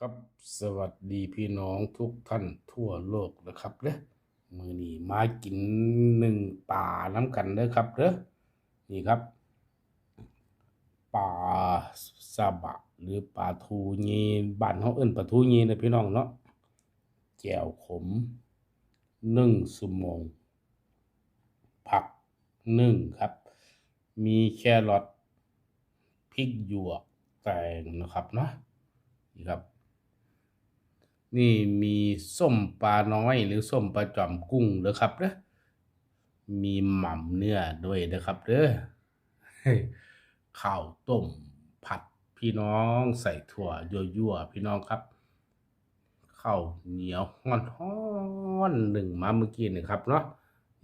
ครับสวัสดีพี่น้องทุกท่านทั่วโลกนะครับเด้อมือนี้มากินหนึ่งป่าน้ำกันเด้อครับเด้อนี่ครับปลาซาบะหรือปลาทูญีบ้านเขาเอิ้นปลาทูญีนะพี่น้องเนาะแจ่วขมหนึ่งสุโมงผักหนึ่งครับ มีแครอทพริกหยวกแตงนะครับเนาะนี่ครับ นี่มีส้มปลาน้อยหรือส้มปลาจอมกุ้งเด้อครับเด้อมีหม่ำเนื้อด้วยนะครับเด้อข้าวต้มผัดพี่น้องใส่ถั่วยั่วๆพี่น้องครับข้าวเหนียวฮ้อนหนึ่งมาเมื่อกี้นี่ครับเนาะ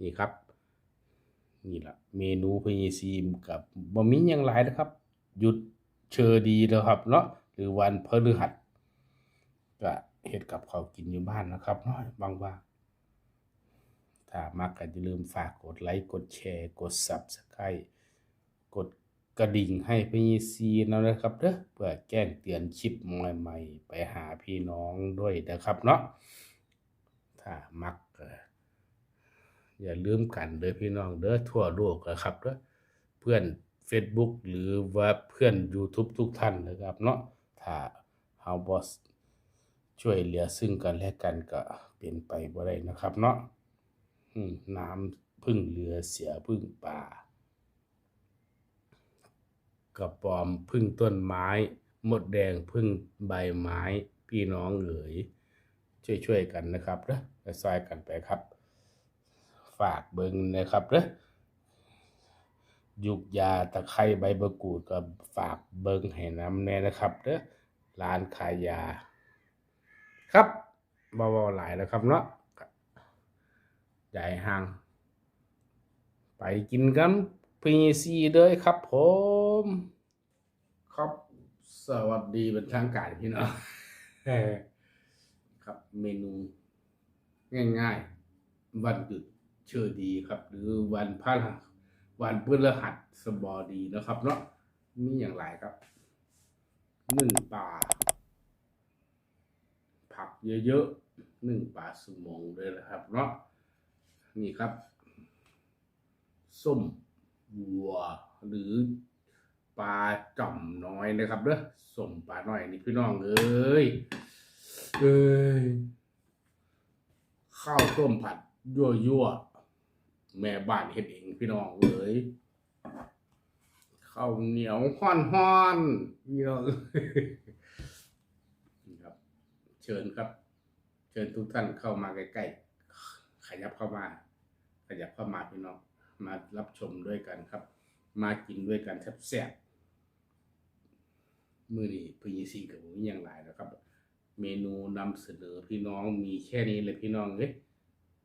นี่ครับ นี่แหละเมนูพญซีมกับบะหมี่ยังหลายนะครับ หยุดเชอดีแล้วครับเนาะหรือวันพฤหัสก็ เฮ็ดกับข้าวกินอยู่บ้านนะครับเนาะบางว่า ถ้ามักก็อย่าลืมฝากกดไลค์กดแชร์กด Subscribe กดกระดิ่งให้พญซีนะครับเด้อเพื่อแจ้งเตือนคลิปใหม่ๆไปหาพี่น้องด้วยนะครับเนาะถ้ามักอย่าลืมกันเด้อพี่น้องเด้อทั่วโลกนะครับเด้อเพื่อน Facebook หรือว่าเพื่อน YouTube ทุกท่านนะครับเนาะถ้าเฮาบ่ ช่วยเหลือซึ่งกันและกันก็เป็นไปบ่ได้นะครับเนาะน้ำพึ่งเรือเสียพึ่งป่ากระปอมพึ่งต้นไม้ มดแดงพึ่งใบไม้ พี่น้องเอ๋ยช่วยๆกันนะครับเด้อไปซอยกันไปครับ ฝากเบิงนะครับเด้อยุกยาตะไคร้ใบมะกรูดก็ฝากเบิงให้น้ำแน่นะครับเด้อร้านขายยา ครับเบาๆหลายแล้วครับเนาะใหญ่ห่าง ไปกินกันพีซีเลยครับผม ครับสวัสดีเป็นทางการพี่น้องครับเมนูง่ายๆ วันหยุดเชื่อดีครับ หรือวันพระหัสวันพฤหัสสบดีนะครับเนาะมีอย่างไรครับหนึ่งปลา ผักเยอะๆหนึ่งปลาสมองเลยนะครับเนาะนี่ครับ ส้มวัวหรือปลาจ่อมน้อยนะครับเด้อส้มปลาน้อยนี่พี่น้องเอ้ยเอ้ยข้าวต้มผัดยั่วยั่วๆแม่บ้านเฮ็ดเองพี่น้องเอ้ยข้าวเหนียวห้อนห้อนๆพี่น้องนี่ครับ เชิญครับ เชิญทุกท่านเข้ามาใกล้ๆขยับเข้ามา ขยับเข้ามาพี่น้องมารับชมด้วยกันครับ มากินด้วยกันแซ่บๆมื้อนี้พี่ซีกับผมยังหลายนะครับ เมนูนำเสนอพี่น้องมีแค่นี้เลยพี่น้องเอ้ย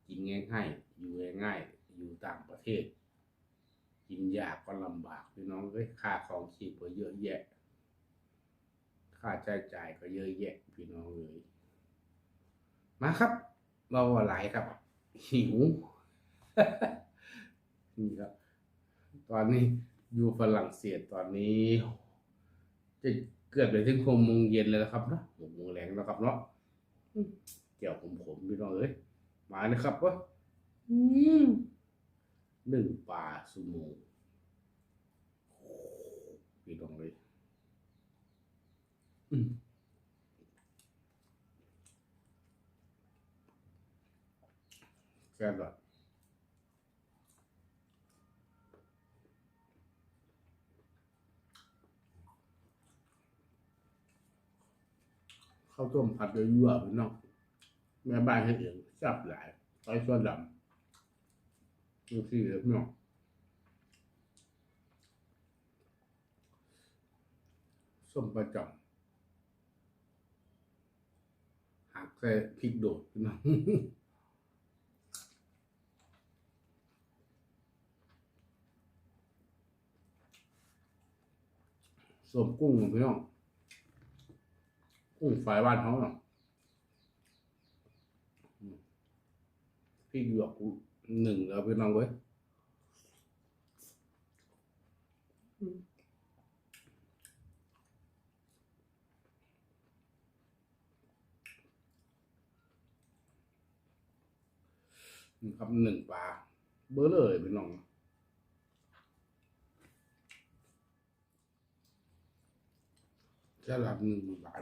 กินง่ายๆอยู่ง่ายๆอยู่ต่างประเทศ กินยากก็ลำบากพี่น้องเอ้ยค่าของชีพก็เยอะแยะค่าใช้จ่ายก็เยอะแยะ พี่น้องเลยมาครับ เราหลายครับ หิว นี่ครับ ตอนนี้อยู่ฝรั่งเศสตอนนี้ จะเกือบไปถึงหกโมงเย็นเลยนะครับเนาะหกโมงแรงแล้วครับเนาะเกี่ยวผมผมพี่น้องเอ้ยมานะครับวะหนึ่งปลาสุโมพี่น้องเลย แซ่บแบบข้าวต้มผัดยั่วๆพี่น้องแม่บ้านให้เองแซ่บหลายใส่ส่วนดำดูสิเลยพี่น้องส้มประจำหักใส่พริกโดดพี่น้อง ส้มกุ้งพี่น้องกุ้งฝายบ้านเขาเนาะพี่หยวกหนึ่งแล้วพี่น้องเว้ยครับหนึ่งปลาเบอร์เลยพี่น้อง แค่รับหนึ่งบาท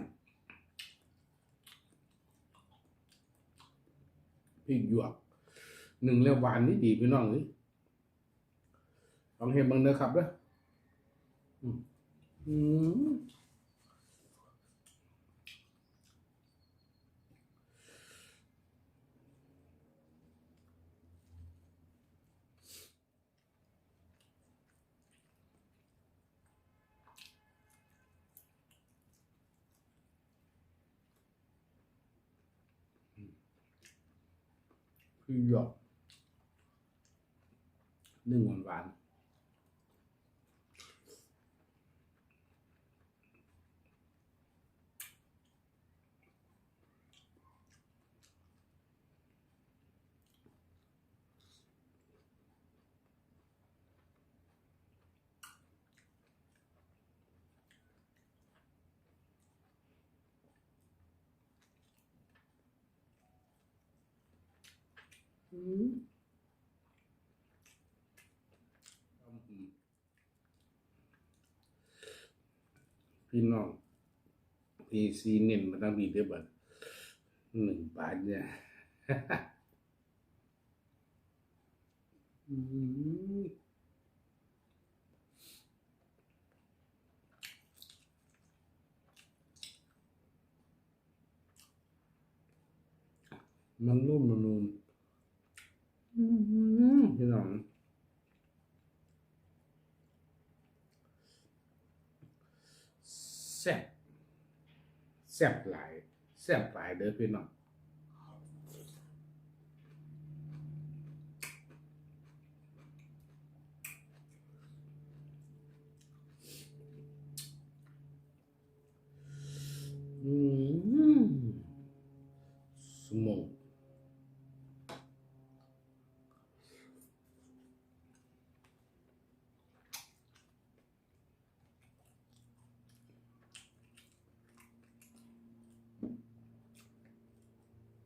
พริกหยวกหนึ่งแล้วหวานนี่ดีพี่น้องเลยลองเห็นบ้างเด้อครับเด้ออืม คือหยอกนึ่งหวานหวาน อืมพี่น้องพีซีเน้นมาตั้งดีเด้บัดหนึ่งบาทเนี่ยอืมมันนุ่มมันนุ่ม พี่น้อง แซ่บแซ่บหลายแซ่บหลายเด้อพี่น้องอืมสมอง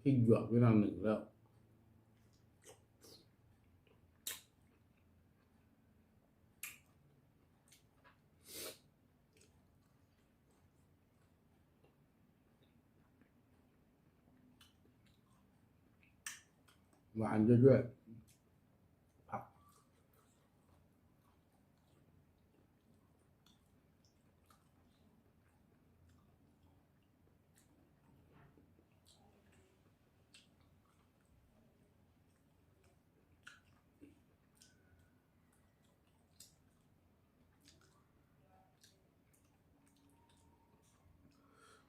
พริกหยวกเวลาหนึ่งแล้ว หวานเยอะๆผัก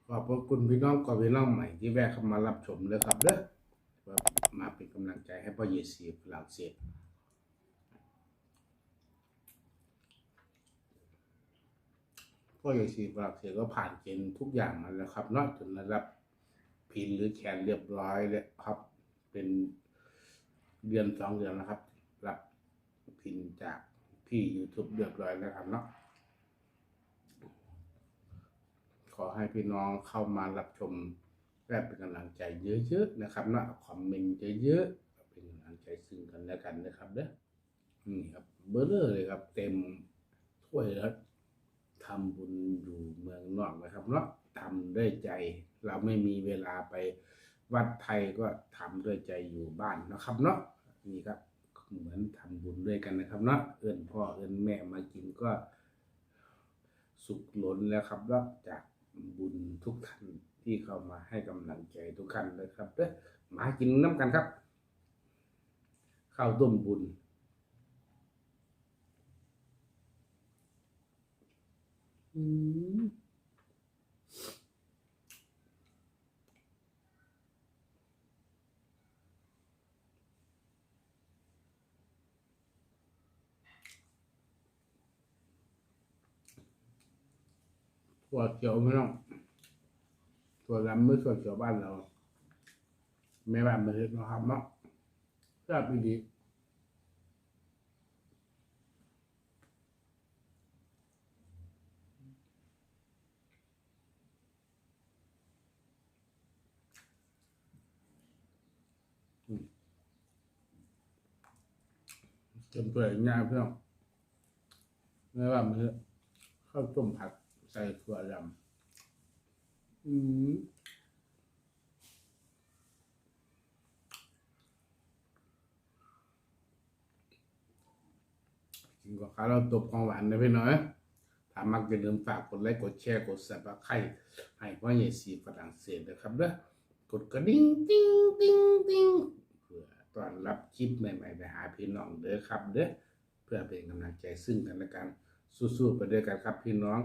ข อบพระคุณพี่น้องกับพี่น้องใหม่ที่แวะเข้ามารับชมเลยครับเด้อมาเป็นกำลังใจให้พ่อเยซีฝรั่งเศสพ่อเยซีฝรั่งเศสก็ผ่านเกณฑ์ทุกอย่างมาแล้วครับเนอกจนระดับพินหรือแคนเรียบร้อยเลยครับ เป็นเดือนสองเดือนนะครับ รับพินจากพี่ YouTube เรียบร้อยแล้วครับเนาะ ข อให้พี่น้องเข้ามารับชมและเป็นกำลังใจเยอะๆนะครับนะคอมเมนต์เยอะๆเป็นกำลังใจซึ่งกันและกันนะครับเด้อนี่ครับเบอร์เลอร์เลยครับเต็มถ้วยแล้วทำบุญอยู่เมืองนอกนะครับเนาะทำด้วยใจ เราไม่มีเวลาไปวัดไทยก็ทำด้วยใจอยู่บ้านนะครับเนาะนี่ครับเหมือนทำบุญด้วยกันนะครับเนาะเอื้อนพ่อเอื้อนแม่มากินก็สุขล้นแล้วครับนอกจาก บุญทุกท่านที่เข้ามาให้กำลังใจทุกท่านเลยครับเด้อมากินน้ำกันครับ ข้าวต้มบุญอืม ถั่วเขียวไม่ต้องถั่วดำไม่ถั่วนเขียวบ้านเราแม่บ้านมาเฮ็ดนะครับเนาะทราบดีจนเปื่อยง่ายเพื่อนไม่ว่ามันคือข้าต้มผัด ใส่ถั่วดำอืมกินกับข้าวเราตบของหวานนะพี่น้อยถ้ามักอย่าลืมฝากกดไลค์กดแชร์กดสับสไครต์ให้พ่อใหญ่สีฝรั่งเศสนะครับเด้อกดกระดิ่งติ้งติ้งติ้งเพื่อต้อนรับคลิปใหม่ๆไปหาพี่น้องเด้อครับเด้อเพื่อเป็นกำลังใจซึ่งกันและกันสู้ๆไปด้วยกันครับพี่น้อง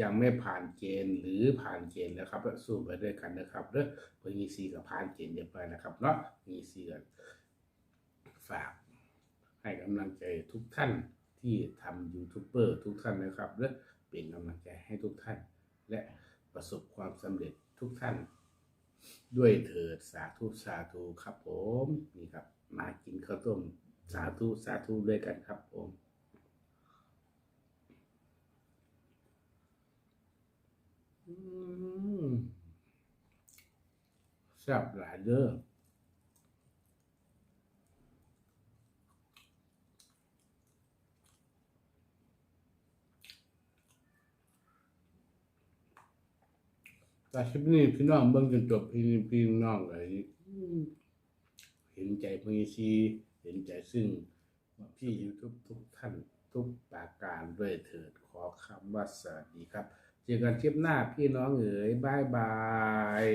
ยังไม่ผ่านเกณฑ์หรือผ่านเกณฑ์แล้วครับสู้ไปด้วยกันนะครับเด้อเพื่อมีซีกับผ่านเกณฑ์เรียบร้อยนะครับเนาะมีซีกับฝากให้กำลังใจทุกท่านที่ทำยูทูบเบอร์ทุกท่านนะครับเด้อเป็นกำลังใจให้ทุกท่าน และประสบความสำเร็จทุกท่าน ด้วยเถิดสาธุสาธุครับผมนี่ครับ มากินข้าวต้มสาธุสาธุด้วยกันครับผม อืม แซ่บหลายเด้อแต่คลิปนี้พี่น้องเบิ่งจนจบพี่พี่น้องเลยเห็นใจพี่ซีเห็นใจซึ่งพี่ยูทูบทุกท่านทุกปาการด้วยเถิดขอคำว่าสวัสดีครับ เจอกันคลิปหน้าพี่น้องเอ๋ยบายบาย